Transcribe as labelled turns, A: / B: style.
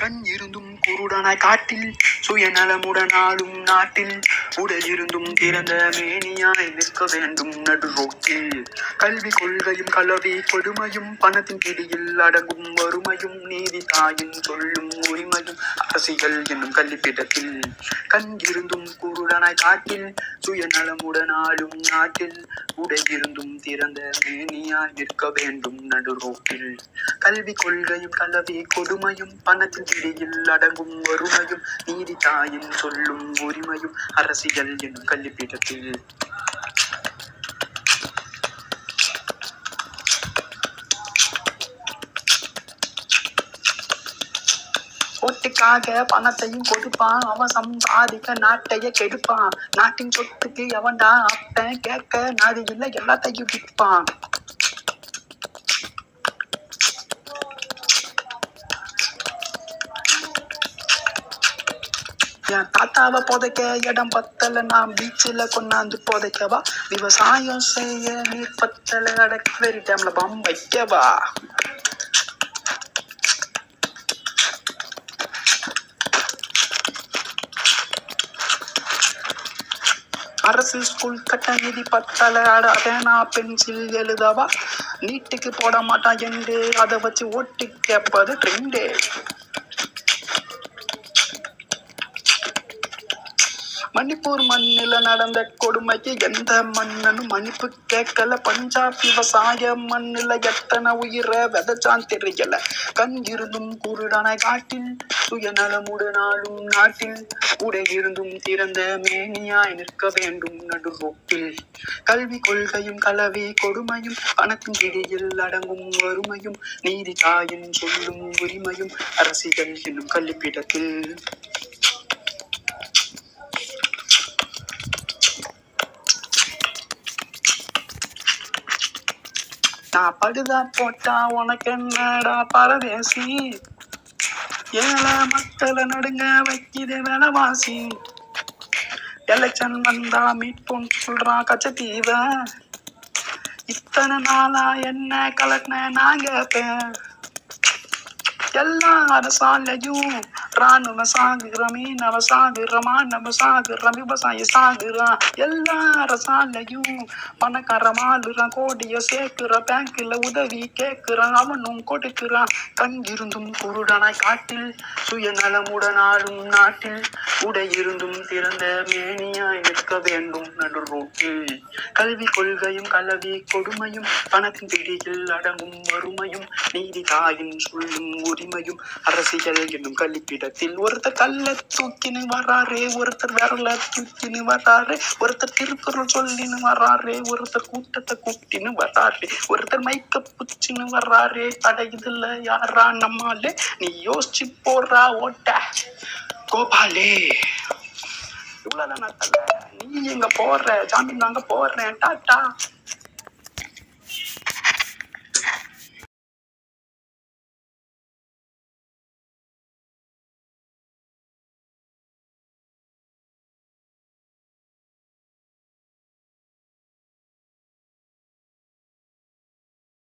A: கண் இருந்தும் குருடனாய் காட்டில் சுயநலமுடனாலும் நாட்டில். உடல் இருந்தும் திறந்த மேனியாய் நிற்க வேண்டும் நடுரோட்டில். கல்வி கொள்கையும் கலவி கொடுமையும் பணத்தின் பிடியில் அடங்கும் வறுமையும் நீதி தாயின் சொல்லும் உரிமையும் அரசியல் என்னும் கல்விப்பிடத்தில். கண் இருந்தும் குருடனாய் காட்டில் சுயநலமுடனாலும் நாட்டில் உடையிருந்தும் திறந்த மேனியாய் நிற்க வேண்டும் நடுரோட்டில். கல்வி கொள்கையும் கலவி கொடுமையும் பணத்தின் பிடியில் அடங்கும் வறுமையும் நீதி தாயின் சொல்லும் உரிமையும் அரசியல் என்னும் கல்விப்பீடத்தில் சொத்துக்காக பணத்தையும் கொடுப்பான். அவன் சம்பாதிக்க நாட்டைய கெடுப்பான். நாட்டின் சொத்துக்கு எவன்டா அப்பன் கேட்க நாதி இல்லை எல்லாத்தையும் விற்பான். என் தாத்தாவை புதைக்க இடம் பத்தல நான் பீச்சில் கொண்டாந்து புதைக்கவா? விவசாயம் செய்ய நீர் பத்தல அடக்கு வெறி டைம்ல பம் வைக்கவா? அரசு ஸ்கூல் கட்ட நிதி பத்தல பேனா பென்சில் எழுதவா? நீட்டுக்கு போட மாட்டான் என்று அதை வச்சு ஓட்டு கேட்பது ட்ரெண்டே மணிப்பூர் மண்ணில நடந்த கொடுமைக்கு எந்த மன்னனும் மன்னிப்பு கேட்கல. பஞ்சாப் விவசாய மண்ணில எத்தனை உயிரை விதைச்சான் தெரியல. கண் இருந்தும் குருடான காட்டில் சுயநலமுடனாலும் நாட்டில். உடை இருந்தும் திறந்த மேனியாய் நிற்க வேண்டும் நடுரோட்டில் கல்வி கொள்கையும் கலவி கொடுமையும் பணத்தின் கிடையில் அடங்கும் வறுமையும் நீதி தாயின் சொல்லும் உரிமையும் அரசியல் என்னும் கல்விப்பீடத்தில் நான் படுதா போட்டா உனக்கு என்னடா பரதேசி? ஏழை மக்களை நடுங்க வைக்கிது வேலைவாசி. எலெக்ஷன் வந்தா மீட்போம் சொல்றான் கச்சத்தீவ. இத்தனை நாளா என்ன கலட்டின நான் கேட்பேன் எல்லா அரசாலையும் ராணுவ சாகுறோம் மீனவ சாகுறமா மாணவ சாகுறோம் விவசாய சாகுறான் எல்லா அரசாலையும் பணக்கார மாலுறான் கோடிய சேர்க்கிற பேங்க்ல உதவி கேட்கிறான் அவனும் கொடுக்கிறான். கண் குருடனாய் காட்டில் சுயநலமுடனாலும் நாட்டில் உடையிருந்தும் திறந்த மேனியாய் நிற்க வேண்டும் நடு ரோட்டில். கல்வி கொள்கையும் கலவி கொடுமையும் பணத்தின் பிடியில் அடங்கும் வறுமையும் நீதி தாயின் சொல்லும் உரிமையும் அரசியல் என்னும் கல்விப்பிடத்தில் ஒருத்தர் கல்ல தூக்கின்னு வராரே ஒருத்தர் விரல தூக்கின்னு வராரே ஒருத்தர் திருக்குறள் சொல்லினு வராரே ஒருத்தர் கூட்டத்தை கூட்டின்னு வராரே ஒருத்தர் மைக்க புச்சின்னு வர்றாரே தடையுதுல யாரா நம்மாலே? நீ யோசிச்சு போடுறா ஓட்ட. கோபாலே. இவ்வளவுதான் நான் நீ எங்க போடுற ஜாமீன் வாங்க போடுறேன் டாட்டா.